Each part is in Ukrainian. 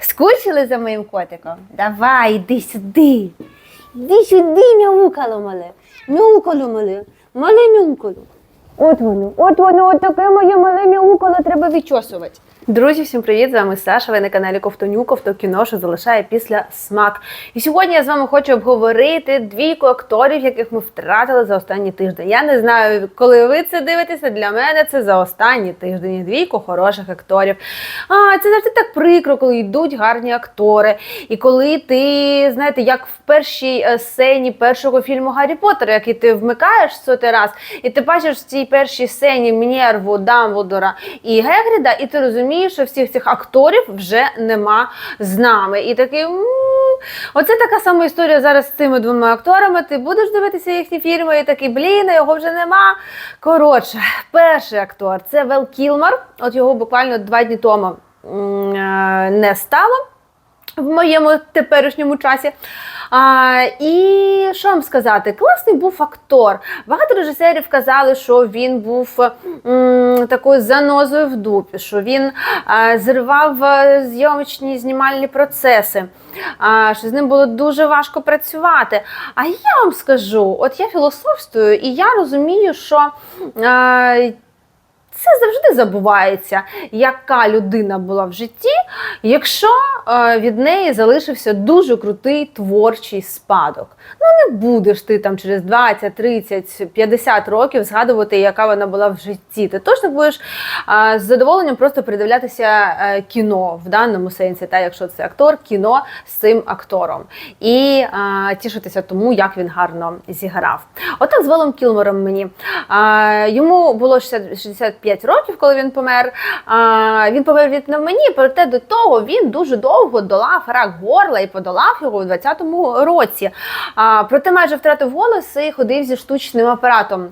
Скучили за моїм котиком? Давай, іди сюди. Іди сюди, мяукало мале. Мяукало мале. Мале мяукало. От воно, от воно, от таке моє мале мяукало, треба відчосувати. Друзі, всім привіт! З вами Саша. Ви на каналі Ковтоню, Ковтокіно, що залишає після смак. І сьогодні я з вами хочу обговорити двійку акторів, яких ми втратили за останній тиждень. Я не знаю, коли ви це дивитеся. Для мене це за останній тиждень. Двійку хороших акторів. А це завжди так прикро, коли йдуть гарні актори. І коли ти, знаєте, як в першій е, сцені першого фільму Гаррі Поттера, який ти вмикаєш сотий раз, і ти бачиш в цій першій сцені Мінєрву, Дамблдора і Гегріда, і ти розумієш, що всіх цих акторів вже нема з нами. І такий. Оце така сама історія зараз з цими двома акторами. Ти будеш дивитися їхні фільми і такий, блін, його вже нема. Коротше, перший актор це Вел Кілмар. От його буквально два дні тому е, не стало в моєму теперішньому часі. А, і що вам сказати? Класний був актор. Багато режисерів казали, що він був м, такою занозою в дупі, що він а, зривав е, зйомочні знімальні процеси, а, що з ним було дуже важко працювати. А я вам скажу: от я філософствую, і я розумію, що. А, це завжди забувається, яка людина була в житті, якщо е, від неї залишився дуже крутий творчий спадок. Ну не будеш ти там через 20, 30, 50 років згадувати, яка вона була в житті. Ти точно будеш е, з задоволенням просто передивлятися е, кіно в даному сенсі, та якщо це актор, кіно з цим актором. І е, тішитися тому, як він гарно зіграв. Отак з Велом Кілмором мені. Е, йому було 60, 65 років, коли він помер. Е, він помер від пневмонії, проте до того він дуже довго долав рак горла і подолав його у 20-му році. Е, проте майже втратив голос і ходив зі штучним апаратом.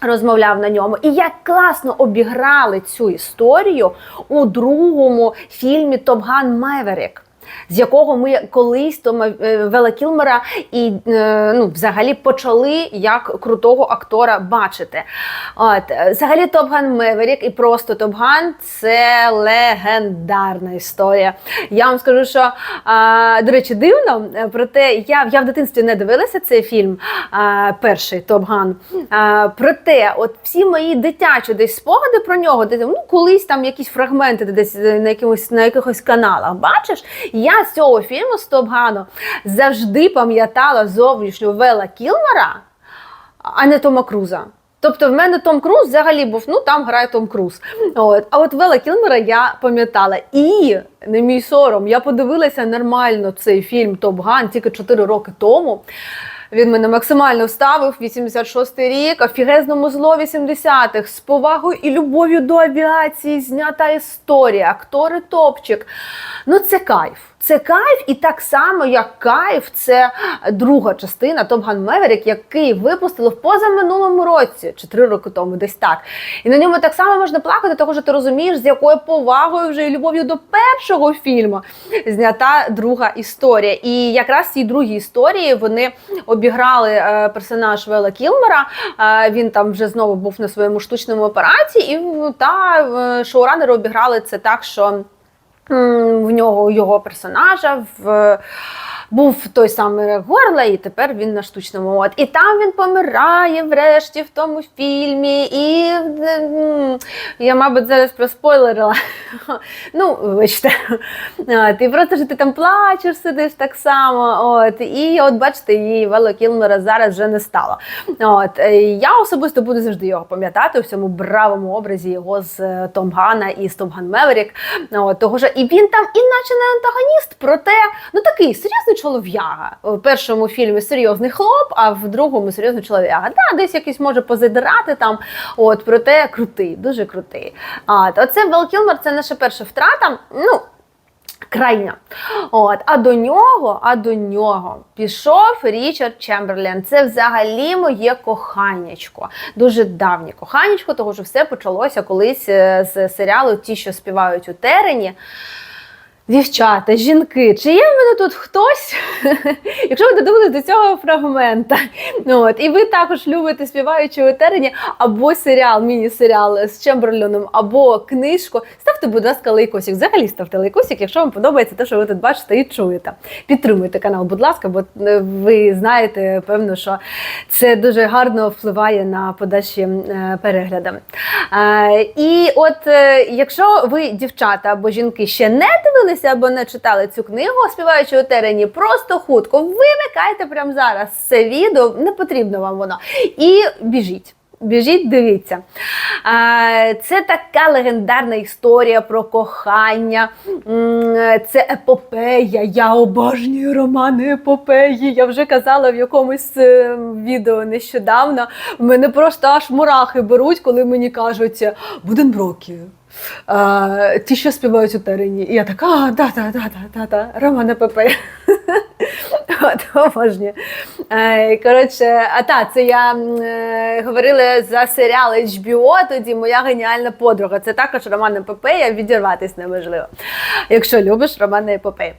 Розмовляв на ньому, і як класно обіграли цю історію у другому фільмі Топган Меверік. З якого ми колись Тома е, Вела Кілмера і е, ну, взагалі почали як крутого актора бачити. От, е, взагалі Топган Меверік і просто Топган це легендарна історія. Я вам скажу, що до речі, дивно, проте я, я в дитинстві не дивилася цей фільм, перший Топган. Проте, от всі мої дитячі десь спогади про нього, десь, ну колись там якісь фрагменти десь на якимось на якихось каналах бачиш. Я з цього фільму з Топгану завжди пам'ятала зовнішню Вела Кілмера, а не Тома Круза. Тобто в мене Том Круз взагалі був, ну там грає Том Круз. От. А от Вела Кілмера я пам'ятала. І не мій сором, я подивилася нормально цей фільм Топ Ган тільки 4 роки тому. Він мене максимально вставив 86-й рік, офігезному зло 80-х, з повагою і любов'ю до авіації знята історія, актори топчик. Ну це кайф. Це кайф, і так само, як кайф, це друга частина Top Gun Maverick, який випустили в позаминулому році, чи три роки тому, десь так. І на ньому так само можна плакати, тому що ти розумієш, з якою повагою вже і любов'ю до першого фільму знята друга історія. І якраз цій другій історії вони обіграли е, персонаж Вела Кілмера. Е, він там вже знову був на своєму штучному апараті, і та е, шоуранери обіграли це так, що. В нього його персонажа в був той самий Горла, і тепер він на штучному. От. І там він помирає врешті в тому фільмі. І я, мабуть, зараз проспойлерила. Ну, вибачте. От, і просто що ти там плачеш, сидиш так само. От, і от бачите, її Вело Кілмера зараз вже не стало. От, е, я особисто буду завжди його пам'ятати у всьому бравому образі його з е, Том Гана і з Том Ган Меверік. От, того ж, і він там, іначе не антагоніст, проте ну такий серйозний чолов'яга. У першому фільмі серйозний хлоп, а в другому серйозний чолов'яга. Да, десь якийсь може позадирати там, от, проте крутий, дуже крутий. А, оце Вел Кілмер, це наша перша втрата. Ну, Крайня. От, а до нього, а до нього пішов Річард Чемберлен. Це взагалі моє коханячко. Дуже давнє коханячко, тому що все почалося колись е, з серіалу Ті, що співають у терені. Дівчата, жінки, чи є в мене тут хтось? Якщо ви додивились до цього фрагмента, от, і ви також любите співаючи у терені або серіал, міні-серіал з Чемберленом, або книжку, ставте, будь ласка, лайкосик. Взагалі ставте лайкосик, якщо вам подобається те, що ви тут бачите і чуєте. Підтримуйте канал, будь ласка, бо е, ви знаєте, певно, що це дуже гарно впливає на подальші е, перегляди. Е, І от якщо ви, дівчата або жінки, ще не дивилися або не читали цю книгу, співаючи у терені, просто хутко вимикайте прямо зараз це відео, не потрібно вам воно. І біжіть. Біжіть, дивіться. Це така легендарна історія про кохання. Це епопея. Я обожнюю романи епопеї. Я вже казала в якомусь е, відео нещодавно. Мене просто аж мурахи беруть, коли мені кажуть Буденброки. А, ті, що співають у терені. І я така, а, да, да, да, да, да, да, роман епопея. От, обожнюю. Е, Коротше, а та, це я е, говорила за серіал HBO, тоді моя геніальна подруга. Це також роман епопея, відірватися неможливо, якщо любиш роман епопея.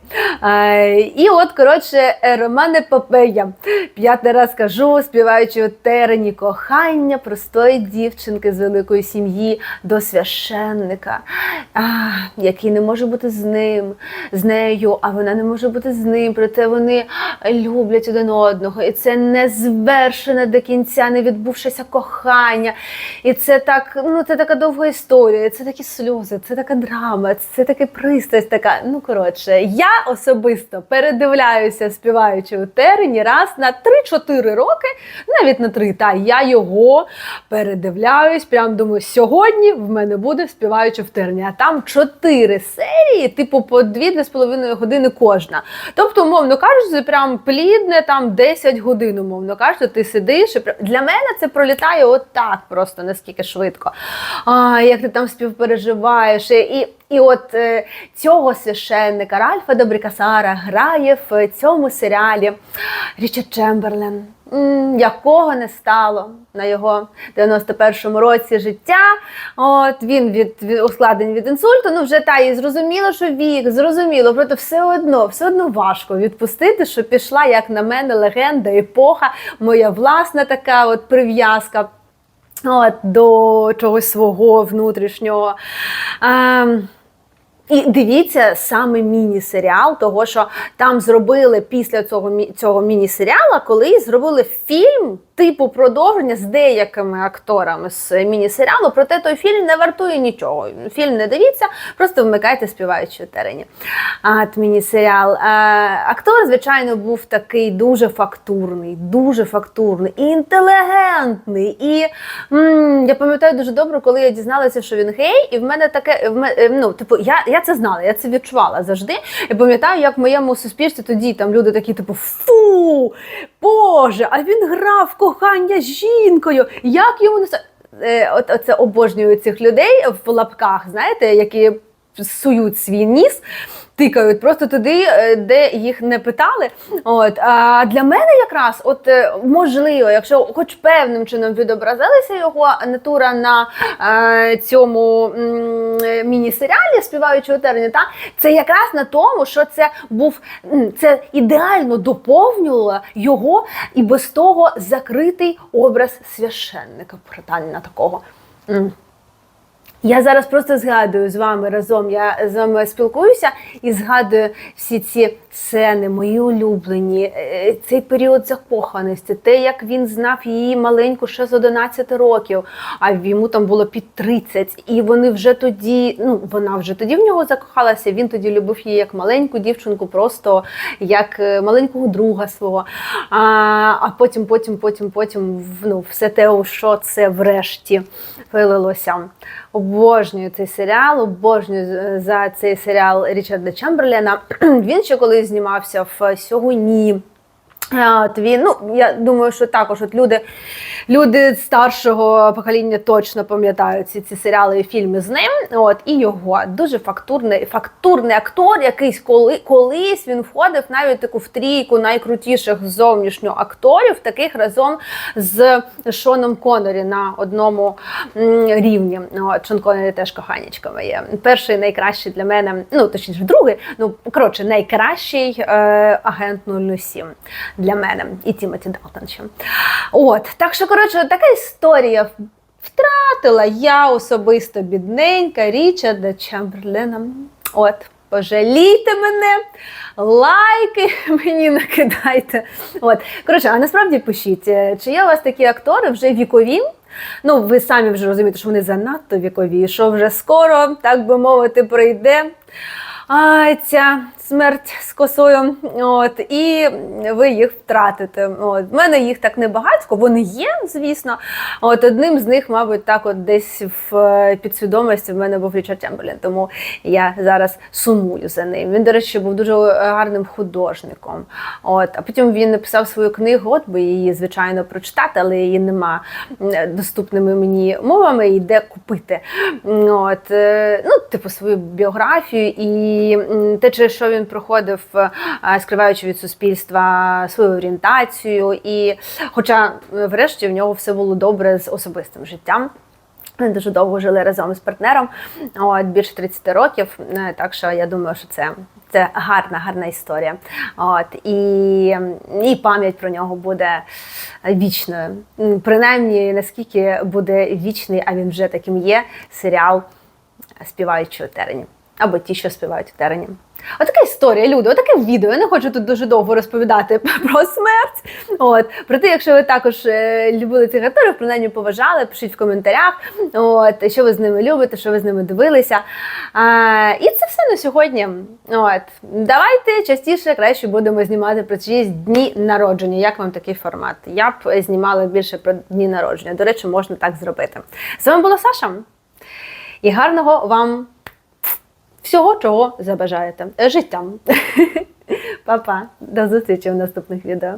Е, і от, коротше, роман епопея. П'ятий раз кажу, співаючи у терені кохання простої дівчинки з великої сім'ї до священника, а, який не може бути з ним, з нею, а вона не може бути з ним. Проте вони люблять один одного. І це незвершене до кінця, не відбувшеся кохання. І це так, ну це така довга історія, це такі сльози, це така драма, це така пристрасть. Така. Ну коротше, я особисто передивляюся, співаючи у терені раз на 3-4 роки, навіть на 3, та я його передивляюсь. Прям думаю, сьогодні в мене буде співаючи в терені. А там 4 серії, типу по 2-2,5 години кожна. Тобто, умовно кажучи, прям плідне там 10 годин, умовно кажучи, ти сидиш. І... Для мене це пролітає от так просто наскільки швидко. А, як ти там співпереживаєш. І, і от е, цього священника Ральфа Добрікасара грає в цьому серіалі Річард Чемберлен. Якого не стало на його 91-му році життя. От він від, від ускладнень від інсульту. Ну вже та і зрозуміло, що вік, зрозуміло, проте все одно, все одно важко відпустити, що пішла, як на мене, легенда, епоха, моя власна така от прив'язка. От, до чогось свого внутрішнього. Ем, і дивіться саме міні-серіал, того що там зробили після цього цього міні-серіала, коли зробили фільм типу продовження з деякими акторами з міні-серіалу. Проте той фільм не вартує нічого. Фільм не дивіться, просто вмикайте співаючи у терені. От міні-серіал. Актор, звичайно, був такий дуже фактурний, дуже фактурний і інтелігентний. І м, я пам'ятаю дуже добре, коли я дізналася, що він гей, і в мене таке в мене, ну, типу, я, я це знала, я це відчувала завжди. Я пам'ятаю, як в моєму суспільстві тоді там люди такі, типу, фу, Боже, а він грав в кохання з жінкою. Як йому не Е, от оце обожнюю цих людей в лапках, знаєте, які сують свій ніс. Тикають просто туди, е, де їх не питали. От а для мене якраз, от е, можливо, якщо хоч певним чином відобразилася його натура на е, цьому міні-серіалі співаючи у та це якраз на тому, що це був це ідеально доповнювало його і без того закритий образ священника брутальна такого. Я зараз просто згадую з вами разом. Я з вами спілкуюся і згадую всі ці сцени, мої улюблені, е, цей період закоханості, те, як він знав її маленьку ще з 11 років, а йому там було під 30. І вони вже тоді, ну вона вже тоді в нього закохалася. Він тоді любив її як маленьку дівчинку, просто як е, маленького друга свого. А, а потім, потім, потім, потім ну, все те, що це врешті вилилося. Обожнюю цей серіал, обожнюю за цей серіал Річарда Чемберлена. Він ще колись знімався в сьогодні. А, От ну я думаю, що також от люди, люди старшого покоління точно пам'ятають ці, ці серіали і фільми з ним. От і його дуже фактурний, фактурний актор, якийсь коли колись він входив навіть таку в трійку найкрутіших зовнішньо акторів, таких разом з Шоном Коннорі на одному рівні. От, Шон Коннорі теж коханічка моє. Перший найкращий для мене, ну точніше, другий, ну коротше, найкращий е, агент 007 для мене і Тімоті Далтон. От, так що, коротше, така історія. Втратила я особисто бідненька Річарда Чемберлена. От, пожалійте мене, лайки мені накидайте. От, коротше, а насправді пишіть, е, чи є у вас такі актори вже вікові? Ну, ви самі вже розумієте, що вони занадто вікові, що вже скоро, так би мовити, прийде. А, ця смерть з косою, от, і ви їх втратите. От. В мене їх так небагатько, вони є, звісно. От одним з них, мабуть, так от десь в е, підсвідомості в мене був Річард Чемберлін, тому я зараз сумую за ним. Він, до речі, був дуже е, гарним художником. От, а потім він написав свою книгу, от би її, звичайно, прочитати, але її нема доступними мені мовами і де купити. От, е, ну, типу, свою біографію і те, через що він проходив, е, скриваючи від суспільства свою орієнтацію. І, хоча, е, врешті, в нього все було добре з особистим життям. Вони дуже довго жили разом з партнером, от, більше 30 років. е, Так що я думаю, що це, це гарна, гарна історія. От, і, і пам'ять про нього буде вічною. Принаймні, наскільки буде вічний, а він вже таким є, серіал співаючи у терені. Або ті, що співають у терені. Отака історія, люди, отаке відео. Я не хочу тут дуже довго розповідати про смерть. От. Проте, якщо ви також е, любили цих акторів, принаймні поважали, пишіть в коментарях, от, що ви з ними любите, що ви з ними дивилися. А, і це все на сьогодні. От. Давайте частіше краще будемо знімати про чиїсь дні народження. Як вам такий формат? Я б знімала більше про дні народження. До речі, можна так зробити. З вами була Саша. І гарного вам всього, чого забажаєте. Життям. Па-па. До зустрічі в наступних відео.